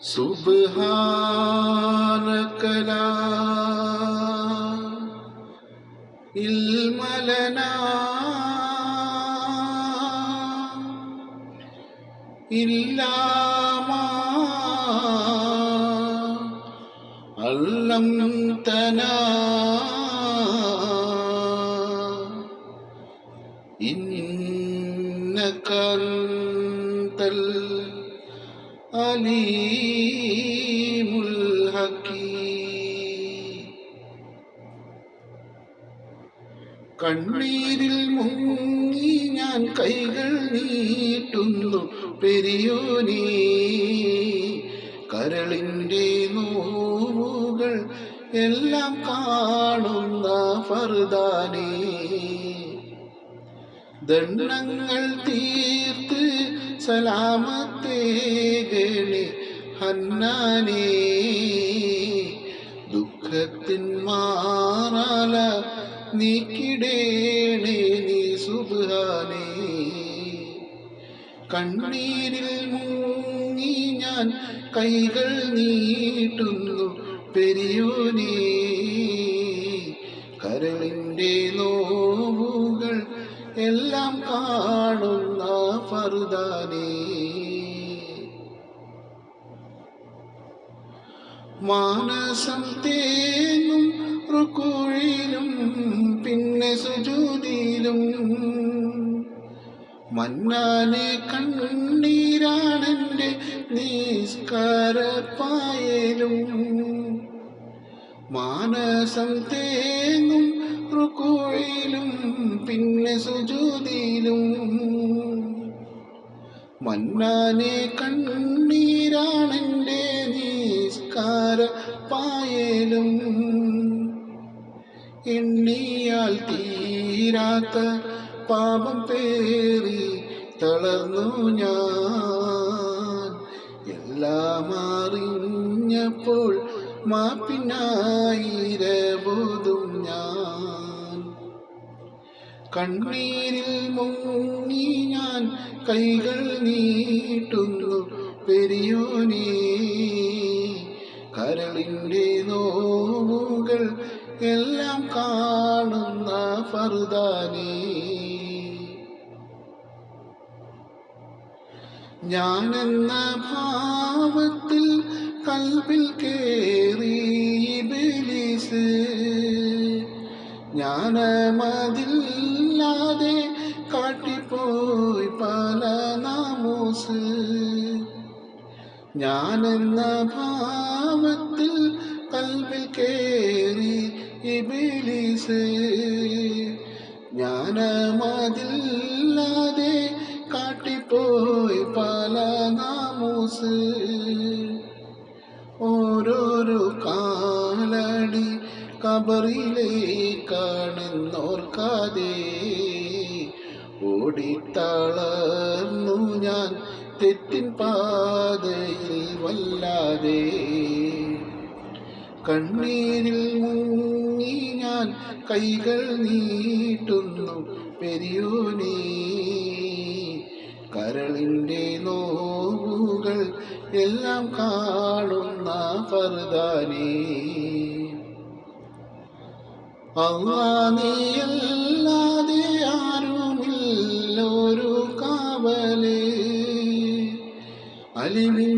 سبحانك لا علم لنا إلا ما علمتنا إنك العليم الحكيم കണ്ണീരിൽ മുങ്ങി ഞാൻ കൈകൾ നീട്ടുന്നു പെരിയോനീ കരളിൻ്റെ നോവുകൾ എല്ലാം കാണുന്ന ഫർദാനേ ദണ്ഡങ്ങൾ തീർത്ത് സലാമത്തേകണി ഹന്നാനേ. ദുഃഖത്തിൻ മാറാല നീക്കിടേണേ നീ സുബാനേ കണ്ണീരിൽ മുങ്ങി ഞാൻ കൈകൾ നീട്ടുന്നു പെരിയോനേ. കരളിന്റെ നോവുകൾ എല്ലാം കാണുന്ന ഫർദാനേ മാനസം തേങ്ങും റുക്കുഴിയിലും പിന്നെ സുജൂതിയിലും. മന്നാനെ കണ്ണീരാണെന്റെ നിസ്കാരപ്പായലും. മാനസം തേങ്ങും റുക്കുഴിയിലും പിന്നെ സുജൂതിയിലും മന്നാനെ കണ്ണീരാണെന്റെ നിസ്കാര പായലും എണ്ണിയാൽ തീരാത്ത പാപം പേറി തളർന്നു ഞാൻ. എല്ലാം അറിഞ്ഞപ്പോൾ മാപ്പിനായിരബോധം ഞാൻ. കണ്ണീരിൽ മുങ്ങി ഞാൻ കൈകൾ നീട്ടുന്നു പെരിയോനെ. കരളിന്റെ നോവുകൾ എല്ലാം കാണുന്ന ഫറുദാനേ. ഞാനെന്ന ഭാവത്തിൽ കൽവിൽ കേറി ബിലിസ് ജ്ഞാനമതില്ലാതെ കാട്ടിപ്പോയി പല നാമോസ്. ഞാനെന്ന ഭാവത്തിൽ കൽവിൽ കേറി ഇബിലിസ്. ജ്ഞാനമതില്ലാതെ കാട്ടിപ്പോയി പല നാമോസ്. ഓരോരോ കാലടി കബറിലേക്കാണെന്നോർക്കാതെ ഓടിത്തളർന്നു ഞാൻ തെറ്റിൻ പാതയിൽ വല്ലാതെ. കണ്ണീരിൽ മുങ്ങി ഞാൻ കൈകൾ നീട്ടുന്നു പെരിയോനേ കരളിന്റെ നോവുകൾ എല്ലാം കാണുന്ന ഫർദാനേ. അല്ലാതെ ആരുമില്ലൊരു Hi, Lily.